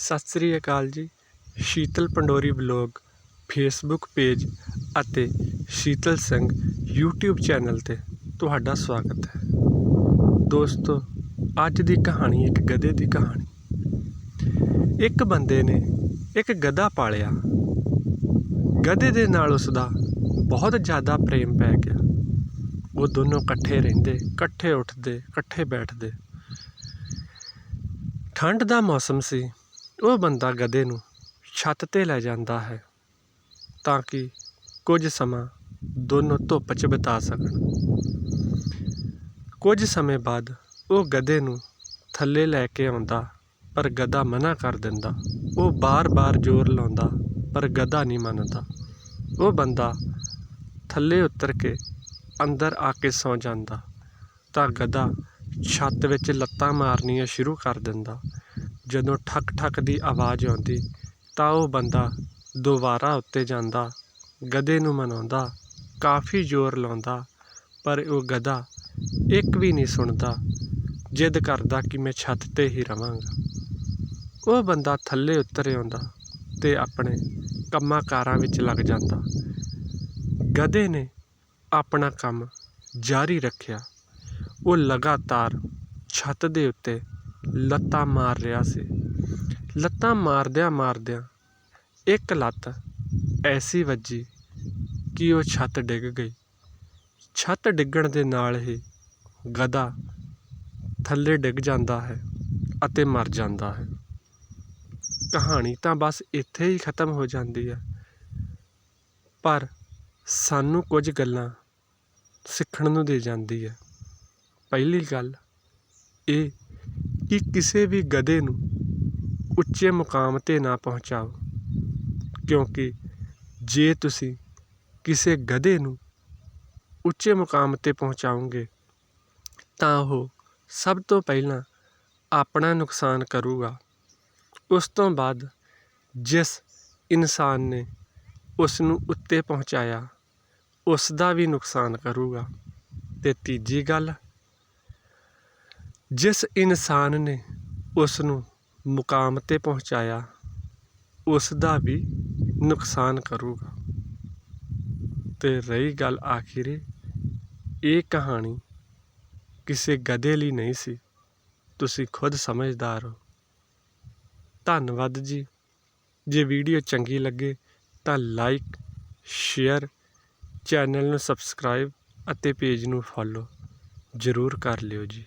ਸਤਿ ਸ੍ਰੀ ਅਕਾਲ ਜੀ। Sheetal Pandori vlog Facebook page ਅਤੇ Sheetal Singh YouTube channel ਤੇ ਤੁਹਾਡਾ ਸਵਾਗਤ ਹੈ। ਦੋਸਤੋ, ਅੱਜ ਦੀ ਕਹਾਣੀ ਇੱਕ ਗਧੇ ਦੀ ਕਹਾਣੀ। ਇੱਕ ਬੰਦੇ ਨੇ ਇੱਕ ਗਧਾ ਪਾਲਿਆ। ਗਧੇ ਦੇ ਨਾਲ ਉਸ ਦਾ ਬਹੁਤ ਜ਼ਿਆਦਾ ਪ੍ਰੇਮ ਪੈ ਗਿਆ। ਉਹ ਦੋਨੋਂ ਇਕੱਠੇ ਰਹਿੰਦੇ, ਇਕੱਠੇ ਉੱਠਦੇ, ਇਕੱਠੇ ਬੈਠਦੇ। ਠੰਡ ਦਾ ਮੌਸਮ ਸੀ। ਉਹ ਬੰਦਾ ਗਧੇ ਨੂੰ ਛੱਤ ਤੇ ਲੈ ਜਾਂਦਾ ਹੈ ਤਾਂ ਕਿ ਕੁਝ ਸਮਾਂ ਦੋਨੋਂ ਧੁੱਪ 'ਚ ਬਿਤਾ ਸਕਣ। ਕੁਝ ਸਮੇਂ ਬਾਅਦ ਉਹ ਗਧੇ ਨੂੰ ਥੱਲੇ ਲੈ ਕੇ ਆਉਂਦਾ, ਪਰ ਗਧਾ ਮਨਾ ਕਰ ਦਿੰਦਾ। ਉਹ ਬਾਰ-ਬਾਰ ਜ਼ੋਰ ਲਾਉਂਦਾ, ਪਰ ਗਧਾ ਨਹੀਂ ਮੰਨਦਾ। ਉਹ ਬੰਦਾ ਥੱਲੇ ਉਤਰ ਕੇ ਅੰਦਰ ਆ ਕੇ ਸੌ ਜਾਂਦਾ ਤਾਂ ਗਧਾ ਛੱਤ ਵਿੱਚ ਲੱਤਾਂ ਮਾਰਨੀਆਂ ਸ਼ੁਰੂ ਕਰ ਦਿੰਦਾ। ਜਦੋਂ ਠੱਕ ਠੱਕ ਦੀ ਆਵਾਜ਼ ਆਉਂਦੀ, ਤਾਂ ਉਹ ਬੰਦਾ ਦੁਬਾਰਾ ਉੱਤੇ ਜਾਂਦਾ, ਗਧੇ ਨੂੰ ਮਨਾਉਂਦਾ, ਕਾਫੀ ਜ਼ੋਰ ਲਾਉਂਦਾ, ਪਰ ਉਹ ਗਧਾ ਇੱਕ ਵੀ ਨਹੀਂ ਸੁਣਦਾ, ਜਿੱਦ ਕਰਦਾ ਕਿ ਮੈਂ ਛੱਤ ਤੇ ਹੀ ਰਵਾਂਗਾ। ਉਹ ਬੰਦਾ ਥੱਲੇ ਉਤਰ ਆਉਂਦਾ ਤੇ ਆਪਣੇ ਕੰਮਾਂ ਕਾਰਾਂ ਵਿੱਚ ਲੱਗ ਜਾਂਦਾ। ਗਧੇ ਨੇ ਆਪਣਾ ਕੰਮ ਜਾਰੀ ਰੱਖਿਆ। ਉਹ ਲਗਾਤਾਰ ਛੱਤ ਦੇ ਉੱਤੇ ਲੱਤਾਂ ਮਾਰ ਰਿਹਾ ਸੀ। ਲੱਤਾਂ ਮਾਰਦਿਆਂ ਮਾਰਦਿਆਂ ਇੱਕ ਲੱਤ ਐਸੀ ਵੱਜੀ ਕਿ ਉਹ ਛੱਤ ਡਿੱਗ ਗਈ। ਛੱਤ ਡਿੱਗਣ ਦੇ ਨਾਲ ਹੀ ਗਧਾ ਥੱਲੇ ਡਿੱਗ ਜਾਂਦਾ ਹੈ ਅਤੇ ਮਰ ਜਾਂਦਾ ਹੈ। ਕਹਾਣੀ ਤਾਂ ਬਸ ਇੱਥੇ ਹੀ ਖਤਮ ਹੋ ਜਾਂਦੀ ਹੈ। ਪਰ ਸਾਨੂੰ ਕੁਝ ਗੱਲਾਂ ਸਿੱਖਣ ਨੂੰ ਦੇ ਜਾਂਦੀ ਹੈ। ਪਹਿਲੀ ਗੱਲ ਇਹ ਕਿ ਕਿਸੇ ਵੀ ਗਧੇ ਨੂੰ ਉੱਚੇ ਮੁਕਾਮ 'ਤੇ ਨਾ ਪਹੁੰਚਾਓ। ਕਿਉਂਕਿ ਜੇ ਤੁਸੀਂ ਕਿਸੇ ਗਧੇ ਨੂੰ ਉੱਚੇ ਮੁਕਾਮ 'ਤੇ ਪਹੁੰਚਾਓਗੇ, ਤਾਂ ਉਹ ਸਭ ਤੋਂ ਪਹਿਲਾਂ ਆਪਣਾ ਨੁਕਸਾਨ ਕਰੂਗਾ। ਉਸ ਤੋਂ ਬਾਅਦ ਜਿਸ ਇਨਸਾਨ ਨੇ ਉਸ ਨੂੰ ਉੱਤੇ ਪਹੁੰਚਾਇਆ, ਉਸ ਦਾ ਵੀ ਨੁਕਸਾਨ ਕਰੂਗਾ। ਅਤੇ ਤੀਜੀ ਗੱਲ ਜਿਸ ਇਨਸਾਨ ਨੇ ਉਸ ਨੂੰ ਮੁਕਾਮ ਤੇ ਪਹੁੰਚਾਇਆ ਉਸ ਦਾ ਵੀ ਨੁਕਸਾਨ ਕਰੂਗਾ। ਅਤੇ ਰਹੀ ਗੱਲ ਆਖਿਰੇ, ਇਹ ਕਹਾਣੀ ਕਿਸੇ ਗਧੇ ਲਈ ਨਹੀਂ ਸੀ। ਤੁਸੀਂ ਖੁਦ ਸਮਝਦਾਰ ਹੋ। ਧੰਨਵਾਦ ਜੀ। ਜੇ ਵੀਡੀਓ ਚੰਗੀ ਲੱਗੇ ਤਾਂ ਲਾਈਕ, ਸ਼ੇਅਰ, ਚੈਨਲ ਨੂੰ ਸਬਸਕ੍ਰਾਈਬ ਅਤੇ ਪੇਜ ਨੂੰ ਫੋਲੋ ਜ਼ਰੂਰ ਕਰ ਲਿਓ ਜੀ।